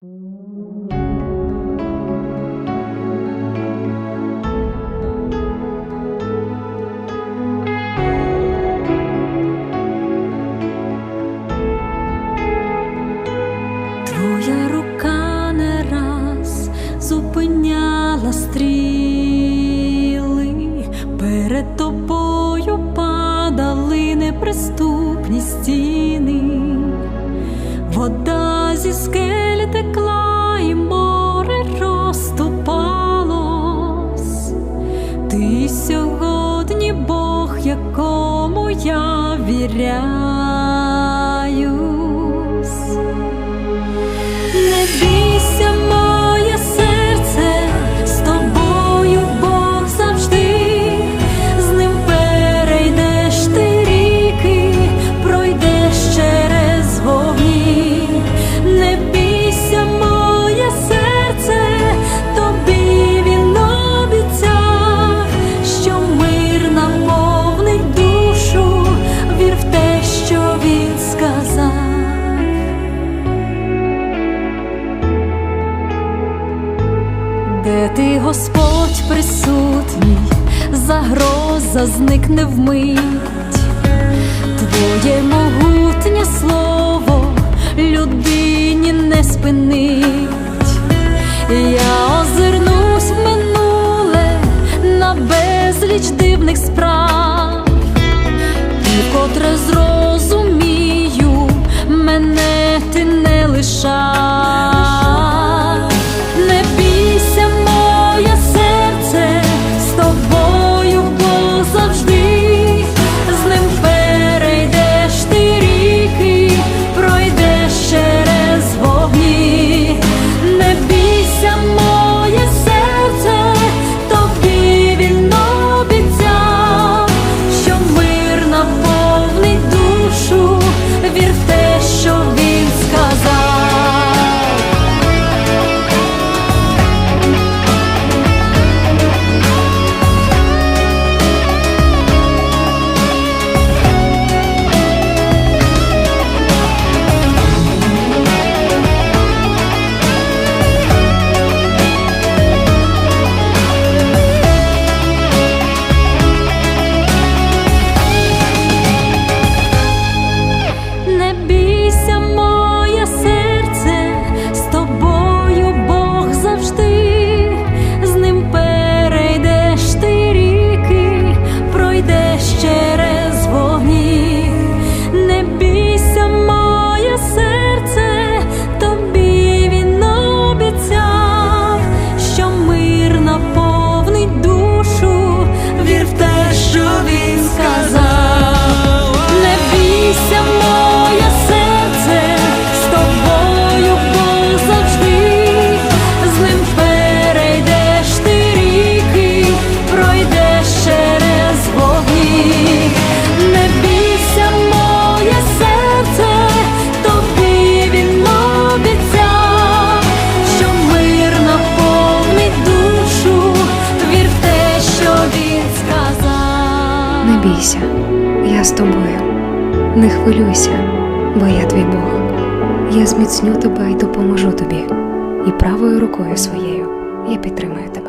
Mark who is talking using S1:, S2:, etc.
S1: Твоя рука не раз зупиняла стріли, перед тобою падали неприступні стіни, вода зі скель Печаль текла, і море розступалось, ти сьогодні Бог, якому я віряю. Господь присутній, загроза зникне вмить, твоє могутнє слово людині не спинить.
S2: бійся, я з тобою. Не хвилюйся, бо я твій Бог. Я зміцню тебе і допоможу тобі, і правою рукою своєю я підтримаю тебе.